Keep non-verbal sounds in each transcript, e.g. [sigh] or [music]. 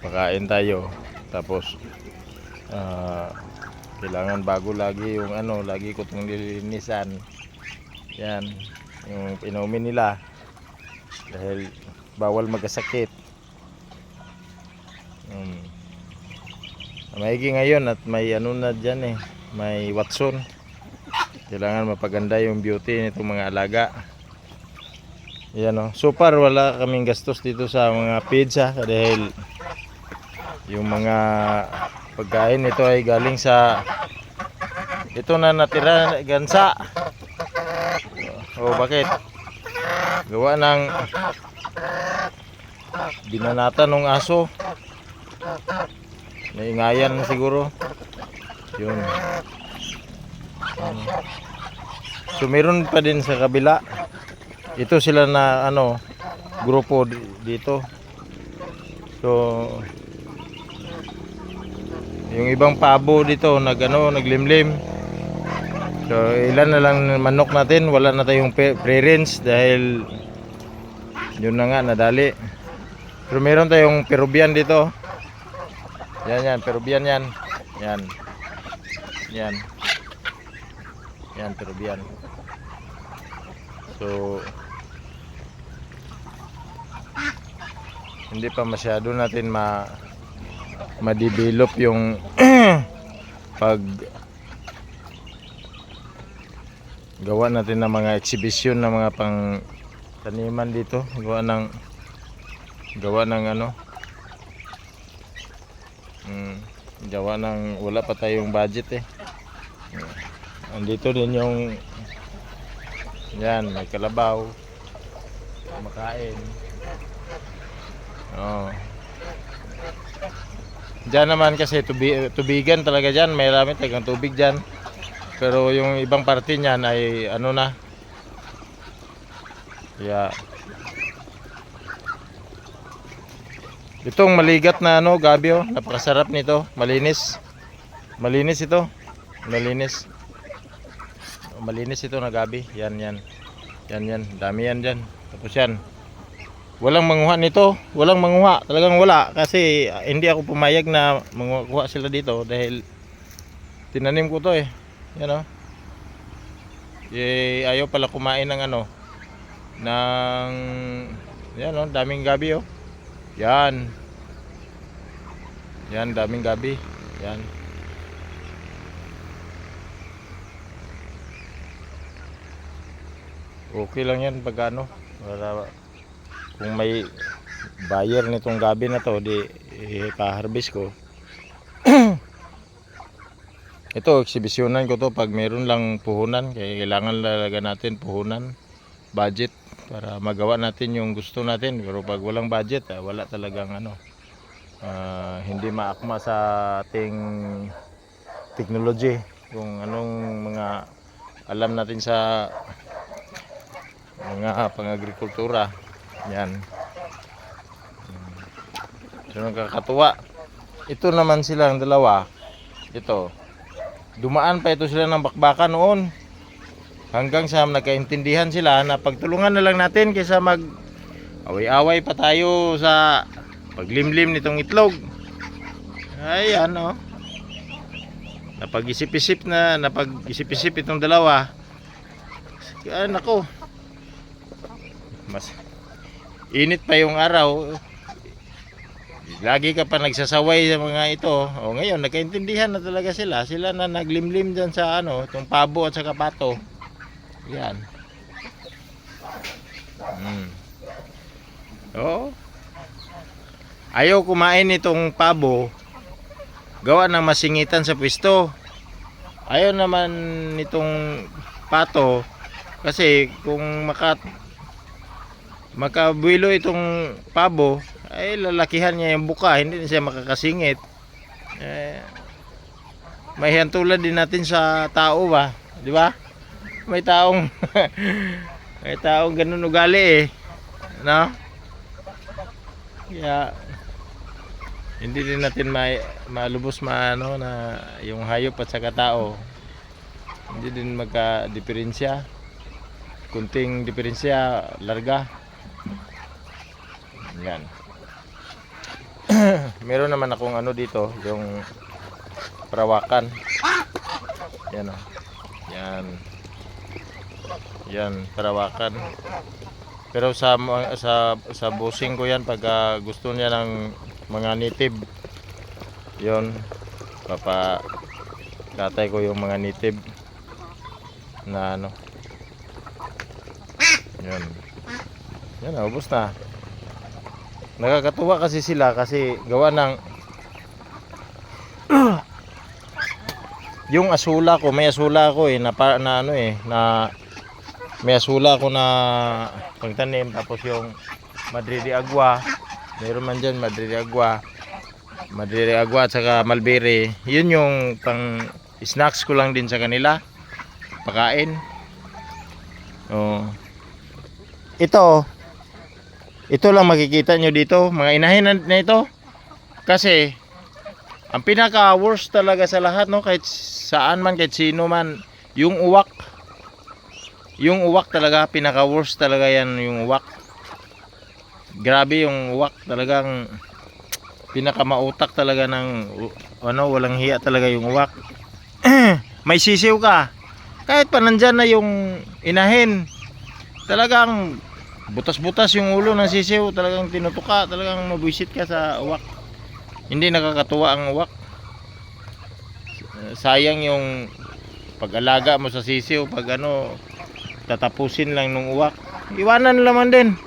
Pakain tayo. Tapos, ah, kailangan bago lagi yung ano, lagi ko itong nilinisan. Yan, yung inumin nila. Dahil bawal magkasakit. Hmm. Maigi ngayon at may ano na dyan eh, may Watson. Kailangan mapaganda yung beauty nitong mga alaga. Yan o. So far wala kaming gastos dito sa mga pizza dahil yung mga pagkain nito ay galing sa ito na natira gansa. O bakit? Gawa ng binanata ng aso. Naingayan siguro. Yun. So meron pa din sa kabila. Ito sila na ano grupo di- dito. So yung ibang pabo dito nag ano naglimlim. So ilan na lang manok natin, wala na tayong pre-range dahil yun na nga nadali. Pero meron tayong Peruvian dito. Yan yan, Peruvian yan. Yan. Yan. Yan, Peruvian. So, hindi pa masyado natin ma ma-develop yung [clears throat] pag gawa natin ng mga exhibition ng mga pang taniman dito. Gawa ng gawa ng ano mm, gawa ng wala pa tayong budget eh. Andito din yung yan may kalabaw makain oh Diyan naman kasi tubi, tubigan talaga diyan, may marami talagang tubig diyan. Pero yung ibang parte niyan ay ano na. Yeah. Itong maligat na ano, gabi oh, napakasarap nito, malinis. Malinis ito. Malinis. Malinis ito na gabi. Yan yan. Yan yan, dami yan diyan. Tapos yan. Walang manguha nito, walang manguha, talagang wala kasi ah, hindi ako pumayag na manguha sila dito dahil tinanim ko to eh. Yan oh. Eh, ayaw pala kumain ng ano ng yan oh, daming gabi oh. Yan. Yan, daming gabi. Yan. Okay lang yan pag ano, para kung may buyer nitong gabi na to di ipa-harvest ko. [clears throat] Ito exhibitionan ko to pag meron lang puhunan. Kaya kailangan lalaga natin puhunan budget para magawa natin yung gusto natin. Pero pag walang budget ah, wala talagang ano ah, hindi maakma sa ating technology kung anong mga alam natin sa mga pang-agrikultura yan. So nakakatuwa. Ito naman silang dalawa. Ito. Dumaan pa ito sila ng bakbakan noon. Hanggang sa nagkaintindihan sila na pagtulungan na lang natin kaysa mag away-away pa tayo sa paglimlim nitong itlog. Ayan oh. Napag-isip-isip na, napag-isip-isip itong dalawa. Ay, nako. Mas init pa yung araw. Lagi ka pa nagsasaway sa mga ito. O ngayon nagkaintindihan na talaga sila. Sila na naglimlim dyan sa ano itong pabo at saka pato yan. Mm. oh ayaw kumain itong pabo. Gawa ng masingitan sa pwesto ayaw naman nitong pato. Kasi kung makat makabuelo itong pabo ay lalakihan niya yung buka hindi na siya makakasingit. Eh, may tulad din natin sa tao ba? Di ba? May taong [laughs] may taong ganun ugali eh no? Kaya hindi din natin ma malubos maano na yung hayop at saka tao. Hindi din magka diferensya kunting diferensya larga yan [clears throat] meron naman akong ano dito, yung parawakan. Yan oh. Yan. Yan, parawakan. Pero sa sa sa busing ko yan pag ah, gusto niya ng mga native. Yon. Papa katay ko yung mga native na ano. Yan. Yan, ubos na. Nakakatuwa kasi sila kasi gawa ng [clears throat] yung asula ko, may asula ko eh na, na ano eh na may asula ko na pagtanim tapos yung Madrid Agua meron man dyan Madrid Agua Madrid Agua at saka Malbere yun yung pang snacks ko lang din sa kanila pakain oh. ito ito lang makikita nyo dito mga inahin na, ito. Kasi ang pinaka worst talaga sa lahat no? Kahit saan man kahit sino man yung uwak. Yung uwak talaga pinaka worst talaga yan yung uwak. Grabe yung uwak talagang pinaka mautak talaga ng ano walang hiya talaga yung uwak. [clears throat] May sisiw ka. Kahit pa na yung inahin talagang butas-butas yung ulo ng sisiw. Talagang tinutuka talagang mabwisit ka sa uwak. Hindi nakakatuwa ang uwak. Sayang yung pag-alaga mo sa sisiw pag ano tatapusin lang nung uwak. Iwanan naman din.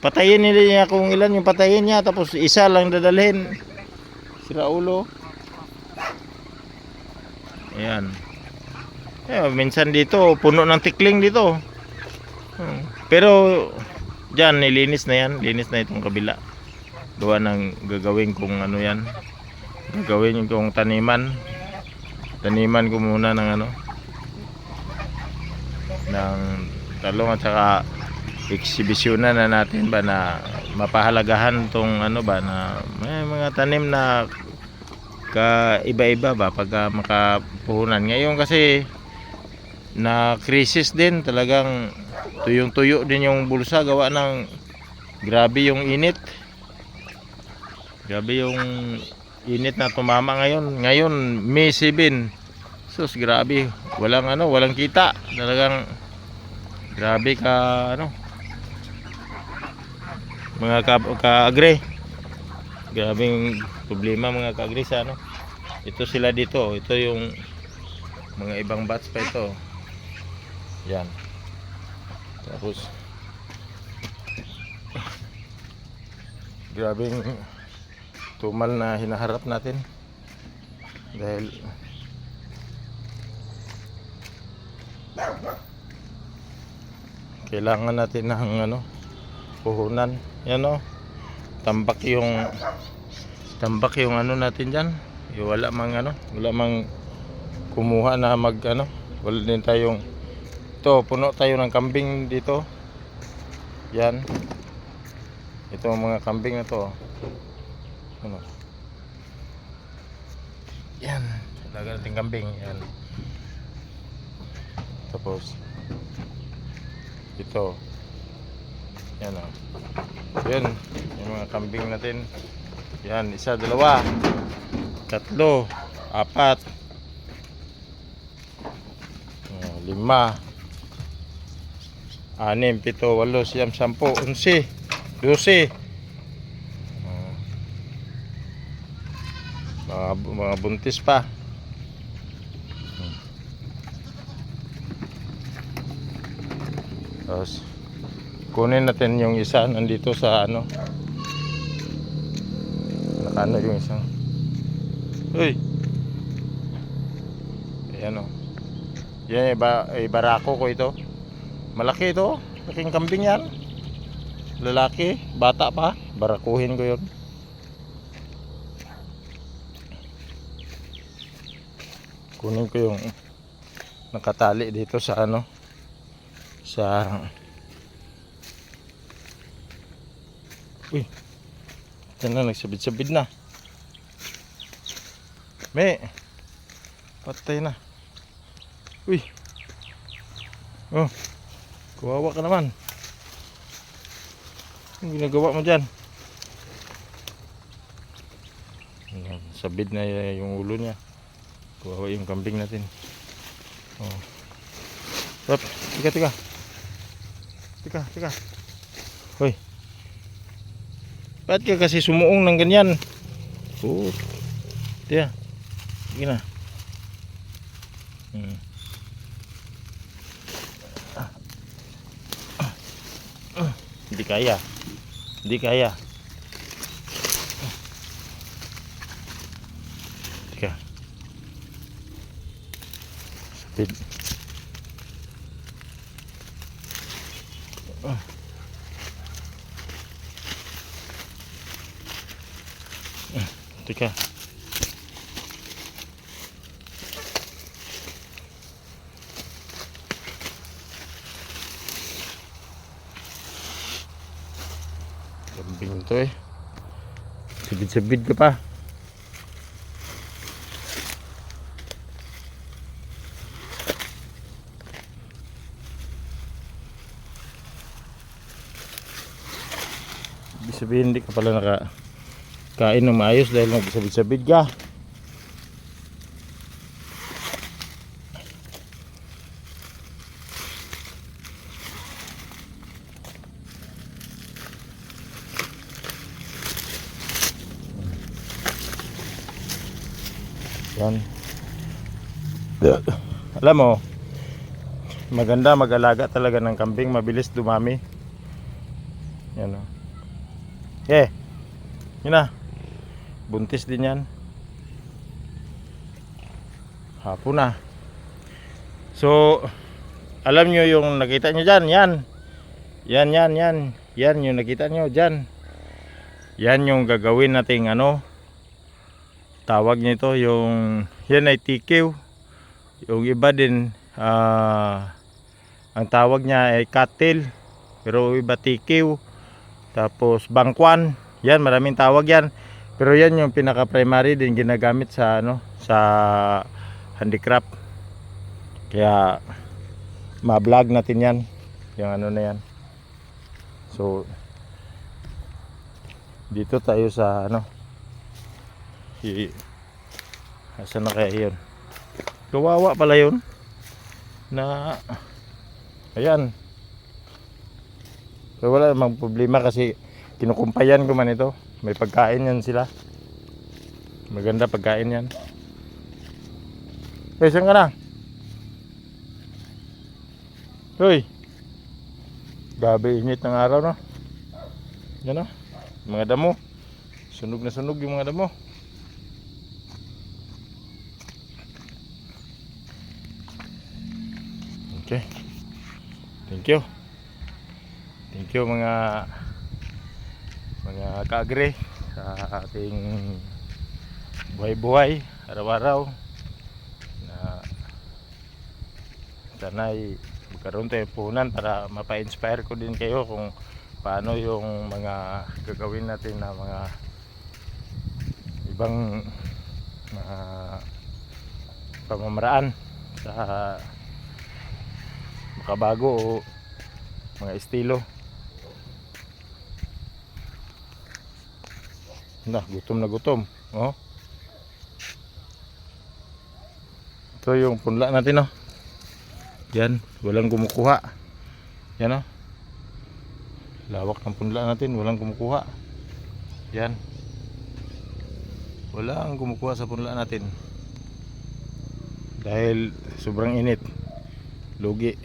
Patayin nila niya kung ilan yung patayin niya tapos isa lang dadalhin. Sira ulo. Ayan. Eh, minsan dito puno ng tikling dito. Hmm. Pero dyan nilinis na yan. Linis na itong kabila. Gawa ng gagawin kong ano yan. Gagawin kong taniman. Taniman ko muna ng ano. Ng talong at saka eksibisyonan na natin ba na mapahalagahan tong ano ba na may mga tanim na ka iba-iba ba pag ah, makapuhunan. Ngayon kasi na krisis din talagang tuyong-tuyo din yung bulsa gawa ng grabe yung init. Grabe yung init na tumama ngayon. Ngayon May 7 sus grabe. Walang ano walang kita. Talagang grabe ka ano mga ka, ka-agre grabing problema mga ka-agre sa ano. Ito sila dito. Ito yung mga ibang batch pa ito. Yan tapos grabing tumal na hinaharap natin. Dahil kailangan natin ng ano puhunan. Yan o tambak yung tambak yung ano natin dyan. Wala mang ano wala mang kumuha na mag ano wala din tayong ito puno tayo ng kambing dito. Yan. Ito mga kambing na to ano? Yan. Talaga natin kambing. Yan. Tapos ito. Yan o yan yung mga kambing natin. Yan isa dalawa. Tatlo. Apat. Lima anim pito walo siyam sampu unsi dosi Ah, mga, mga buntis pa Tapos kunin natin yung isa nandito sa ano. Nakano yung isang. Uy. Ayan o. Yan iba, ibarako ko ito. Malaki ito. Laking kambing yan. Lalaki, bata pa. Barakuhin ko yun. Kunin ko yung nakatali dito sa ano sa Uy. Diyan na nagsabit-sabit na. Me. Patay na. Uy. Oh. Kawawa ka naman. Anong ginagawa mo dyan? Sabid na yung ulo niya. Kuha yung kambing natin. Oh. Stop. Tika, tika. Tika, tika. Hoy. Ba't ka kasi sumuong ng ganyan? Oh. Tiya. Sige na. Hmm. Hindi kaya. Hindi kaya. Teka. Speed. To eh. Sabid-sabid ka pa. Ibig sabihin hindi ka pala naka kain ng maayos dahil nagsabid-sabid ka. Yan. Alam mo, maganda mag-alaga talaga ng kambing, mabilis dumami. Yan o. Eh, yun na. Buntis din yan. Hapon na. So, alam nyo yung nakita nyo dyan, yan. Yan, yan, yan. Yan yung nakita nyo dyan. Yan yung gagawin nating ano, tawag nito yung yan ay TQ yung iba din ah, ang tawag niya ay cattle pero iba TQ tapos bangkwan yan maraming tawag yan. Pero yan yung pinaka primary din ginagamit sa ano sa handicraft. Kaya ma-vlog natin yan yung ano na yan. So dito tayo sa ano I Asan na kaya yun? Kawawa pala yun. Na Ayan. So wala namang problema kasi kinukumpayan ko man ito. May pagkain yan sila. Maganda pagkain yan. Hey, saan ka na? Hoy. Gabi init ng araw no. Yan no. Mga damo. Sunog na sunog yung mga damo. You. Thank you mga mga kaagre sa ating buhay-buhay araw-araw na sana ay magkaroon tayo puhunan para mapa-inspire ko din kayo kung paano yung mga gagawin natin na mga ibang mga pamamaraan sa makabago o mga estilo. Na gutom na gutom. Oh. Ito yung punla natin oh. Yan walang kumukuha. Yan oh. Lawak ng punla natin walang kumukuha. Yan. Walang kumukuha sa punla natin. Dahil sobrang init. Lugi